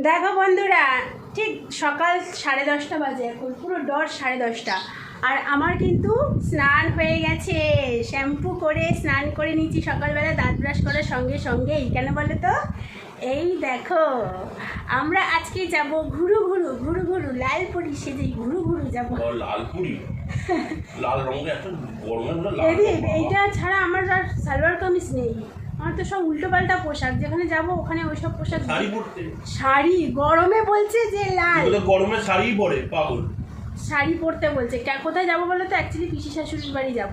দেখো বন্ধুরা ঠিক সকাল সাড়ে দশটা বাজে এখন পুরো ডট সাড়ে দশটা। আর আমার কিন্তু স্নান হয়ে গেছে। শ্যাম্পু করে স্নান করে নিয়েছি সকালবেলা দাঁত ব্রাশ করার সঙ্গে সঙ্গে এই কেন বলো তো? এই দেখো আমরা আজকে যাব ঘুরু ঘুরু ঘুরু ঘুরু লালপুরি সেজে ঘুরু ঘুরু যাব। লাল রঙের একটা। এইটা ছাড়া আমার আর সালোয়ার কামিজ নেই। আমার তো সব উল্টো পাল্টা পোশাক যেখানে যাব ওখানে ওই সব পোশাক শাড়ি পরতে? শাড়ি গরমে বলছে যে লাল। গরমে শাড়ি পরে পাগল। শাড়ি পরতে বলছে। কা- কোথায় যাব বলো তো? অ্যাকচুয়ালি পিসি শাশুড়ির বাড়ি যাব।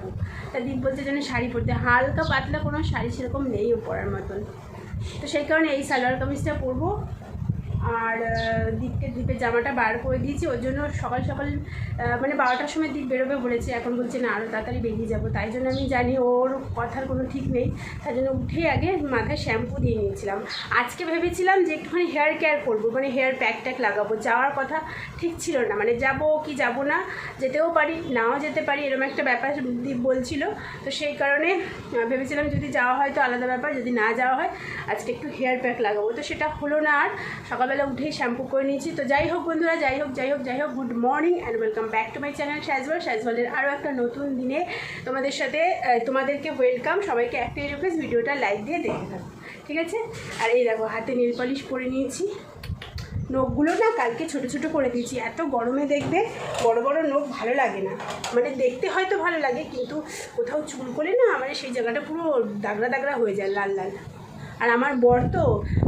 তা দীপ বলছে যেন শাড়ি পরতে। হালকা পাতলা কোনো শাড়ি সেরকম নেই ও পরার মতন। তো সেই কারণে এই সালোয়ার কামিজটা পরবো। আর দীপকে, দীপের জামাটা বার করে দিয়েছি। ওর জন্য সকাল সকাল মানে বারোটার সময় দীপ বেরোবে বলেছে। এখন বলছে, না আরও তাড়াতাড়ি বেরিয়ে যাব। তাই জন্য আমি জানি ওর কথার কোনো ঠিক নেই। তাই জন্য উঠে আগে মাথায় শ্যাম্পু দিয়ে নিয়েছিলাম। আজকে ভেবেছিলাম যে একটুখানি হেয়ার কেয়ার করব মানে হেয়ার প্যাক ট্যাক লাগাবো। যাওয়ার কথা ঠিক ছিল না। মানে যাব কি যাব না, যেতেও পারি, নাও যেতে পারি এরকম একটা ব্যাপার দীপ বলছিল। তো সেই কারণে ভেবেছিলাম যদি যাওয়া হয় তো আলাদা ব্যাপার, যদি না যাওয়া হয়, আজকে একটু হেয়ার প্যাক লাগাবো। তো সেটা হলো না আর। সকালবেলা উঠেই শ্যাম্পু করে নিয়েছি। তো যাই হোক বন্ধুরা, যাই হোক যাই হোক যাই হোক good morning and welcome back to my channel শ্যাজওয়াল শ্যাজওয়ালের আরও একটা নতুন দিনে তোমাদের সাথে তোমাদেরকে ওয়েলকাম সবাইকে একটাই রিকোয়েস্ট ভিডিওটা লাইক দিয়ে দেখে থাকো, ঠিক আছে? আর এই দেখো, হাতে নীল পলিশ পরে নিয়েছি। নখগুলো না কালকে ছোট ছোট করে দিয়েছি। এত গরমে দেখবে বড় বড় নখ ভালো লাগে না। মানে দেখতে হয়তো ভালো লাগে, কিন্তু কোথাও চুল করলে না মানে সেই জায়গাটা পুরো দাগড়া দাগড়া হয়ে যায়, লাল লাল। আর আমার বর তো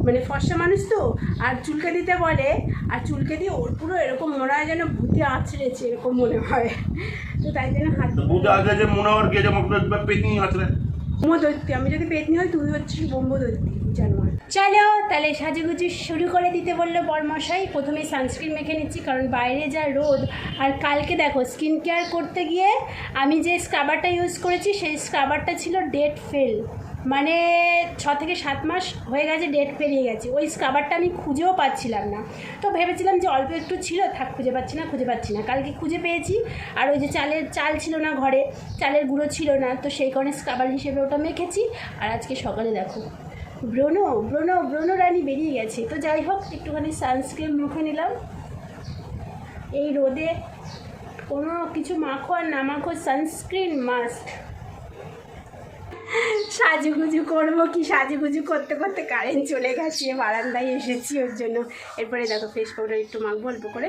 মানে ফর্সা মানুষ তো আর চুলকে দিতে বলে আর চুলকে দিয়ে ওর পুরো এরকম মনে হয় যেন ভূতে আছড়েছে এরকম মনে হয়। তো তাই জন্য হাত মনে হওয়ার গিয়ে যেমন পেতনি আসলে বোম্বদত্তি আমি যদি পেতনি হই তুই হচ্ছিস বোম্বদত্তি জানোয়ার চলো তাহলে সাজুগুজু শুরু করে দিতে বলল বরমশাই। প্রথমে সানস্ক্রিন মেখে নিচ্ছি কারণ বাইরে যা রোদ আর কালকে দেখো স্কিন কেয়ার করতে গিয়ে আমি যে স্ক্রাবারটা ইউজ করেছি সেই স্ক্রাবারটা ছিল ডেট ফেল মানে ছ থেকে সাত মাস হয়ে গেছে ডেট পেরিয়ে গেছে। ওই স্ক্রাবারটা আমি খুঁজেও পাচ্ছিলাম না। তো ভেবেছিলাম যে অল্প একটু ছিল, থাক খুঁজে পাচ্ছি না, খুঁজে পাচ্ছি না। কালকে খুঁজে পেয়েছি, আর ওই যে চালের, চাল ছিল না ঘরে, চালের গুঁড়ো ছিল না, তো সেই কারণে স্ক্রাবার হিসেবে ওটা মেখেছি। আর আজকে সকালে দেখো, ব্রণ ব্রণ ব্রণ রানী বেরিয়ে গেছে। তো যাই হোক, একটুখানি সানস্ক্রিন মুখে নিলাম। এই রোদে কোনো কিছু মাখো আর না মাখো সানস্ক্রিন মাস্ট সাজুগুজু করব কি? সাজুগুজু করতে করতে কারেন্ট চলে গেছে, বারান্দায় এসেছি ওর জন্য। এরপরে দেখো ফেস পাউডার একটু মাখবো অল্প করে।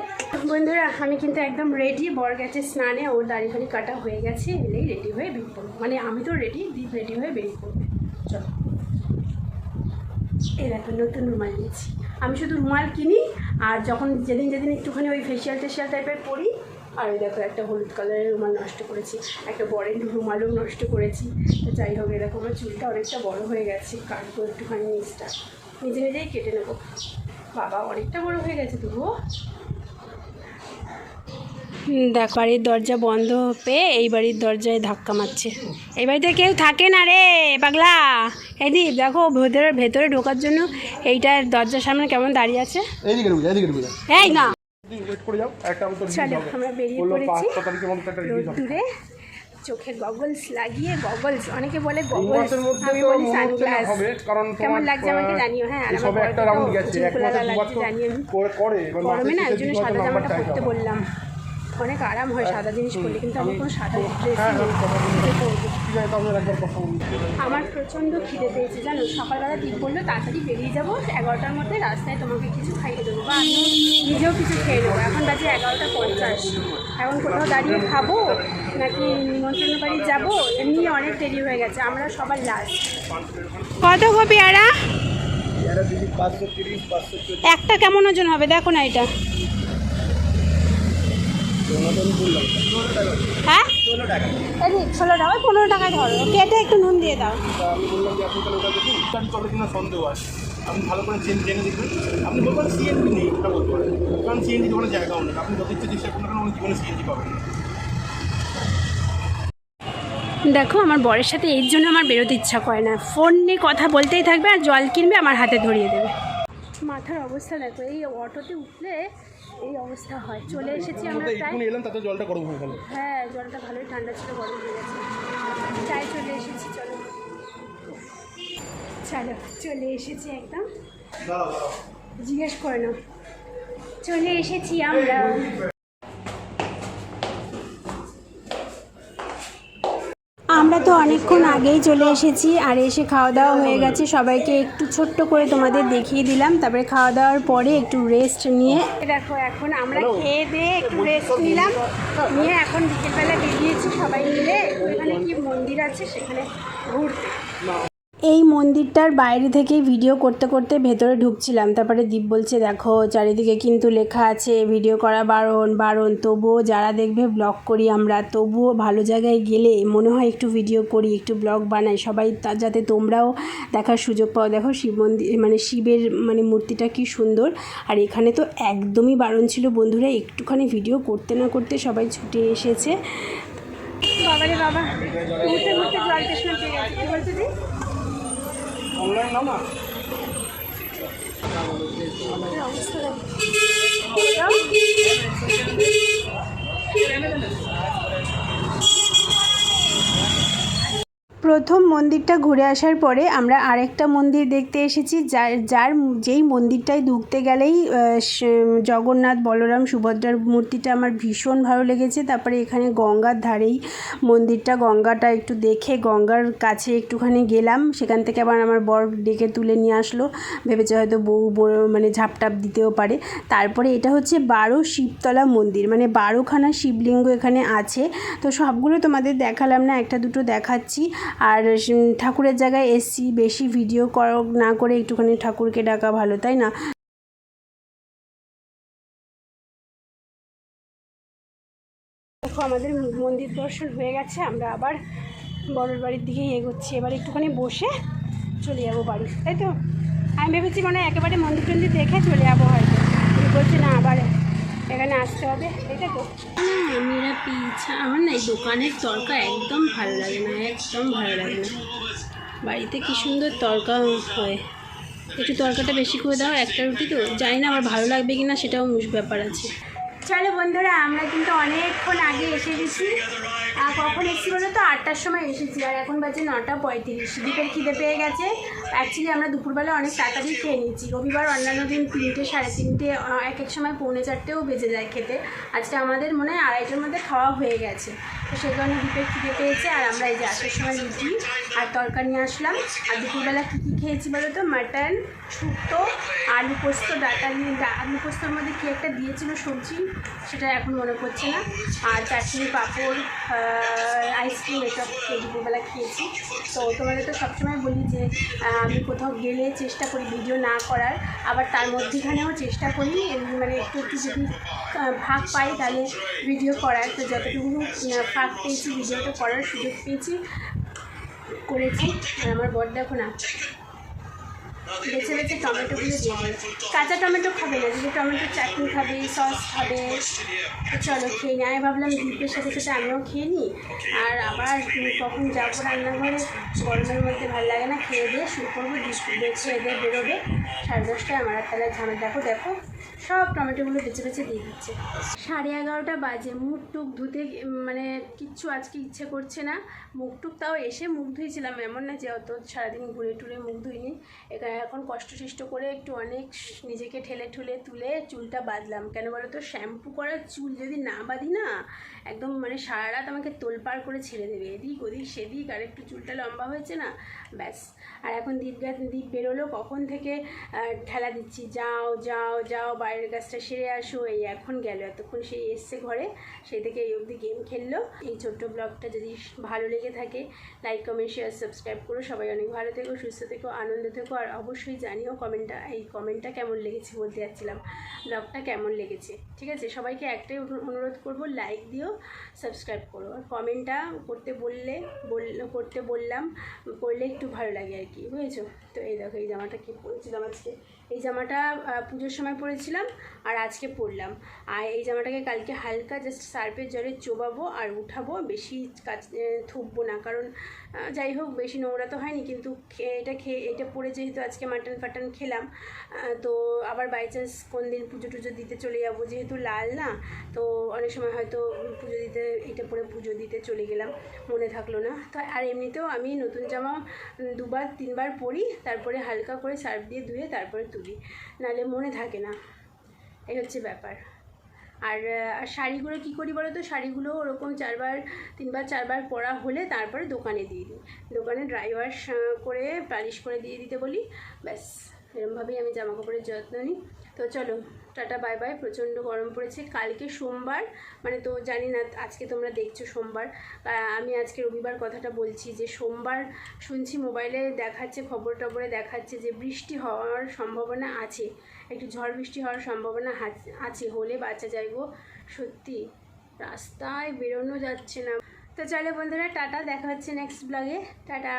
বন্ধুরা, আমি কিন্তু একদম রেডি বর গেছে স্নানে, ওর দাড়ি ফাড়ি কাটা হয়ে গেছে, এলেই রেডি হয়ে বেরিয়ে পড়ব মানে আমি তো রেডি দীপ রেডি হয়ে বেরিয়ে পড়বে চলো। এই দেখো, নতুন রুমাল নিয়েছি। আমি শুধু রুমাল কিনি, আর যখন যেদিন যেদিন একটুখানি ওই ফেসিয়াল টেসিয়াল টাইপের করি আর দেখো একটা হলুদ কালারের রুমাল নষ্ট করেছি একটা বরের রুমালও নষ্ট করেছি। তো যাই হোক এরকম আমার চুলটা অনেকটা বড় হয়ে গেছে কাটবো একটুখানি নিচটা। নিজে নিজেই কেটে নেব। বাবা অনেকটা বড় হয়ে গেছে তবুও। দেখ বাড়ির দরজা বন্ধ পেয়ে এই বাড়ির দরজায় ধাক্কা মারছে। এই বাড়িতে কেউ থাকে না রে পাগলা। এদি দেখো ভেতরে ভেতরে ঢোকার জন্য এইটার দরজার সামনে কেমন দাঁড়িয়ে আছে? এদিকে। এই না। ওয়েট করে যাও একটা চলো আমরা বেরিয়ে পড়েছি। চোখে গগলস লাগিয়ে গগলস অনেকে বলে গগলস মধ্যে আমি বলি সানগ্লাস কেমন লাগছে আমাকে জানিও হ্যাঁ আর আমার সবে একটা রাউন্ড গেছে এক চুলকোলা মাসে দুবার লাগছে তো জানি আমি করে- করে গরমে না ওই জন্য সাদা জামাটা পরতে বললাম। অনেক আরাম হয় সাদা জিনিস পরলে কিন্তু আমার কোনো সাদা হ্যাঁ, আমার প্রচণ্ড খিদে পেয়েছে জানো? সকালবেলা ঠিক বলল তাড়াতাড়ি বেরিয়ে যাব। এগারোটার মধ্যে রাস্তায় তোমাকে কিছু খাইয়ে দেবো। বা আমিও নিজেও কিছু খেয়ে নেব। এখন বাজে এগারোটা পঞ্চাশ। এখন কোথাও দাঁড়িয়ে খাব নাকি নিমন্ত্রণ বাড়ি যাব? এমনি অনেক দেরি হয়ে গেছে আমরা সবার লাস্ট কত গো পেয়ারা? একটা কেমন ওজন হবে? দেখো না এটা। হ্যাঁ? ষোলো টাকা ওই পনেরো টাকায় ধরো। কেটে একটু নুন দিয়ে দাও। আপনি কিনা ভালো করে জেনে জেনে দেখবেন আপনি বলবেন সিএনজি নেই ওটা বলতে পারেন কারণ সিএনজি দোকানে জায়গাও নেই আপনি যত ইচ্ছে চেষ্টা করুন কেন অনেক জীবনে সিএনজি পাবেন দেখো আমার বরের সাথে এর জন্য আমার বেরোতে ইচ্ছা করে না। ফোন নিয়ে কথা বলতেই থাকবে আর জল কিনবে আমার হাতে ধরিয়ে দেবে। মাথার অবস্থা দেখো এই অটোতে উঠলে এই অবস্থা হয়। চলে এসেছি আমরা প্রায় এলাম তাতে জলটা গরম হয়ে গেল। হ্যাঁ জলটা ভালোই ঠান্ডা ছিল গরম হয়ে গেছে। প্রায় চলে এসেছি চলো। চলো চলে এসেছি একদম। জিজ্ঞেস করে নাও। চলে এসেছি আমরা। আমরা তো অনেকক্ষণ আগেই চলে এসেছি আর এসে খাওয়া দাওয়া হয়ে গেছে। সবাইকে একটু ছোট্ট করে তোমাদের দেখিয়ে দিলাম। তারপরে খাওয়া দাওয়ার পরে একটু রেস্ট নিয়ে দেখো এখন আমরা খেয়ে দিয়ে একটু রেস্ট নিলাম। নিয়ে এখন বিকেলবেলা বেরিয়েছি সবাই মিলে। ওইখানে কি মন্দির আছে সেখানে ঘুরতে। এই মন্দিরটার বাইরে থেকেই ভিডিও করতে করতে ভেতরে ঢুকছিলাম। তারপরে দীপ বলছে, দেখো, চারিদিকে কিন্তু লেখা আছে ভিডিও করা বারণ বারণ, তবুও যারা দেখবে ব্লগ করি আমরা, তবুও ভালো জায়গায় গেলে মনে হয় একটু ভিডিও করি, একটু ব্লগ বানাই। সবাই যাতে তোমরাও দেখার সুযোগ পাও। দেখো, শিব মন্দির মানে শিবের মানে মূর্তিটা কি সুন্দর। আর এখানে তো একদমই বারণ ছিল। বন্ধুরা, একটুখানি ভিডিও করতে না করতে সবাই ছুটে এসেছে। বাবা বলছো দি অনলাইন নাও না প্রথম মন্দিরটা ঘুরে আসার পরে আমরা আরেকটা মন্দির দেখতে এসেছি, যার যার যেই মন্দিরটায় ঢুকতে গেলেই জগন্নাথ, বলরাম, সুভদ্রার মূর্তিটা আমার ভীষণ ভালো লেগেছে। তারপরে এখানে গঙ্গার ধারেই মন্দিরটা, গঙ্গাটা একটু দেখে গঙ্গার কাছে একটুখানি গেলাম। সেখান থেকে আবার আমার বর ডেকে তুলে নিয়ে আসলো। ভেবেছে হয়তো বউ মানে ঝাপটাপ দিতেও পারে। তারপরে এটা হচ্ছে বারো শিবতলা মন্দির মানে বারোখানা শিবলিঙ্গ এখানে আছে। তো সবগুলো তোমাদের দেখালাম না, একটা দুটো দেখাচ্ছি। আর ঠাকুরের জায়গায় এসছি, বেশি ভিডিও কর, না করে একটুখানি ঠাকুরকে ডাকা ভালো, তাই না? দেখো, আমাদের মন্দির দর্শন হয়ে গেছে, আমরা আবার বড়োর বাড়ির দিকে এগোচ্ছি। এবার একটুখানি বসে চলে যাব বাড়ি, তাই তো? আমি ভেবেছি মানে একেবারে মন্দির টন্দির দেখে চলে যাব হয়তো উনি বলছে না আবার এখানে আসতে হবে এটা তো মেরা পিছা আমার না এই দোকানের তরকা একদম ভালো লাগে না, একদম ভালো লাগে না। বাড়িতে কি সুন্দর তরকা হয়। একটু তরকাটা বেশি করে দাও, একটা রুটি তো। জানি না আমার ভালো লাগবে কি না সেটাও মুশ ব্যাপার আছে। চলো বন্ধুরা, আমরা কিন্তু অনেকক্ষণ আগে এসে গেছি। আর কখন এসেছি বলো তো? আটটার সময় এসেছি, আর এখন বাজে নটা পঁয়ত্রিশ। দ্বীপের খিদে পেয়ে গেছে। অ্যাকচুয়ালি আমরা দুপুরবেলা অনেক তাড়াতাড়ি খেয়ে নিয়েছি। রবিবার অন্যান্য দিন তিনটে, সাড়ে তিনটে এক এক সময় পৌনে চারটেও বেজে যায় খেতে। আজকে আমাদের মনে হয় আড়াইটার মধ্যে খাওয়া হয়ে গেছে। তো সেই কারণে দ্বীপের খিদে পেয়েছে, আর আমরা এই যে আসার সময় রুটি আর তরকা নিয়ে আসলাম। আর দুপুরবেলা কী কী খেয়েছি বলো তো? মাটন, শুক্তো, আলু পোস্ত, ডাটা আলু পোস্তর মধ্যে কী একটা দিয়েছিল সবজি, সেটা এখন মনে পড়ছে না। আর চাটনি, পাঁপড় আইসক্রিম এসব দুপুরবেলা খেয়েছি। তো তোমাদের তো সবসময় বলি যে আমি কোথাও গেলে চেষ্টা করি ভিডিও না করার। আবার তার মধ্যেখানেও চেষ্টা করি মানে একটু একটু যদি ভাগ পাই তাহলে ভিডিও করার। তো যতটুকু ফাঁক পেয়েছি ভিডিওটা করার সুযোগ পেয়েছি, করেছি। আর আমার বর দেখো না, বেছে বেছে টমেটোগুলো দিয়ে কাঁচা টমেটো খাবে না, যদি টমেটো চাটনি খাবে সস খাবে চলো খেয়ে নিই আমি ভাবলাম দ্বীপের সাথে সাথে আমিও খেয়ে নিই আর আবার কখন যাব রান্নাঘরে, গরমের মধ্যে ভালো লাগে না, খেয়ে দিয়ে শুরু করব। খেয়ে দিয়ে বেরোবে, সাড়ে দশটায় আমার আর তাহলে ঝামেল। দেখো দেখো। সব টমেটোগুলো বেছে বেছে দিয়ে দিচ্ছে। সাড়ে এগারোটা বাজে, মুখ টুক ধুতে মানে কিচ্ছু আজকে ইচ্ছে করছে না। মুখ টুক তাও এসে মুখ ধুয়েছিলাম, এমন না যে অত সারাদিন ঘুরে টুরে মুখ ধুইনি। এখানে এখন কষ্ট সৃষ্ট করে একটু অনেক নিজেকে ঠেলে ঠুলে তুলে চুলটা বাঁধলাম। কেন বলো তো শ্যাম্পু করা চুল যদি না বাঁধি না, একদম মানে সারা রাত আমাকে তোলপাড় করে ছেড়ে দেবে। এদিক ওদিক সেদিক, আর একটু চুলটা লম্বা হয়েছে না, ব্যাস। আর এখন দ্বীপ গা দ্বীপ বেরোলো কখন থেকে? ঠেলা দিচ্ছি, যাও যাও যাও বাইরের কাজটা সেরে আসো, এই এখন গেল, এতক্ষণ সেই এসছে ঘরে, সেই থেকে এই অবধি গেম খেললো। এই ছোট্ট ব্লগটা যদি ভালো লেগে থাকে লাইক কমেন্ট শেয়ার সাবস্ক্রাইব করো। সবাই অনেক ভালো থেকো, সুস্থ থেকো, আনন্দ থেকো, আর অবশ্যই জানিও কমেন্টটা এই কমেন্টটা কেমন লেগেছে বলতে যাচ্ছিলাম। ব্লগটা কেমন লেগেছে, ঠিক আছে? সবাইকে একটাই অনু- অনুরোধ করব লাইক দিও সাবস্ক্রাইব করো। আর কমেন্টটা করতে বললে, বল, করতে বললাম, করলে একটু ভালো লাগে আর কি, বুঝেছ? তো এই দেখো, এই জামাটা কি পরেছিলাম আজকে এই জামাটা পুজোর সময় পরেছিলাম আর আজকে পরলাম। আর এই জামাটাকে কালকে হালকা জাস্ট সার্ফের জলে চোবাবো আর উঠাবো, বেশি কাজ থুববো না। কারণ যাই হোক, বেশি নোংরা তো হয়নি, কিন্তু এটা খেয়ে এটা পরে যেহেতু আজকে মাটন ফাটন খেলাম তো আবার বাই চান্স কোন দিন পুজো টুজো দিতে চলে যাব, যেহেতু লাল না, তো অনেক সময় হয়তো পুজো দিতে, এটা পরে পুজো দিতে চলে গেলাম, মনে থাকল না। তো আর এমনিতেও আমি নতুন জামা দুবার, তিনবার পরি, তারপরে হালকা করে সার্ফ দিয়ে ধুয়ে তারপরে তুলি, নাহলে মনে থাকে না, এই হচ্ছে ব্যাপার। আর শাড়িগুলো কি করি বলো তো শাড়িগুলো ওরকম চারবার, তিনবার, চারবার পরা হলে তারপরে দোকানে দিয়ে দিই। দোকানে ড্রাই ওয়াশ করে পালিশ করে দিয়ে দিতে বলি। ব্যাস, এরমভাবেই আমি জামা কাপড়ের যত্ন নিই। তো চলো টাটা, বাই বাই। প্রচণ্ড গরম পড়েছে। কালকে সোমবার মানে তো জানি না, আজকে তোমরা দেখছ সোমবার। আমি আজকে রবিবার কথাটা বলছি যে সোমবার শুনছি মোবাইলে দেখাচ্ছে, খবর টবরে দেখাচ্ছে যে বৃষ্টি হওয়ার সম্ভাবনা আছে। একটু ঝড় বৃষ্টি হওয়ার সম্ভাবনা আছে। হলে বাঁচা যায় গো। সত্যি, রাস্তায় বেরোনো যাচ্ছে না। তো চলো বন্ধুরা, টাটা। দেখা হচ্ছে নেক্সট ব্লগে টাটা।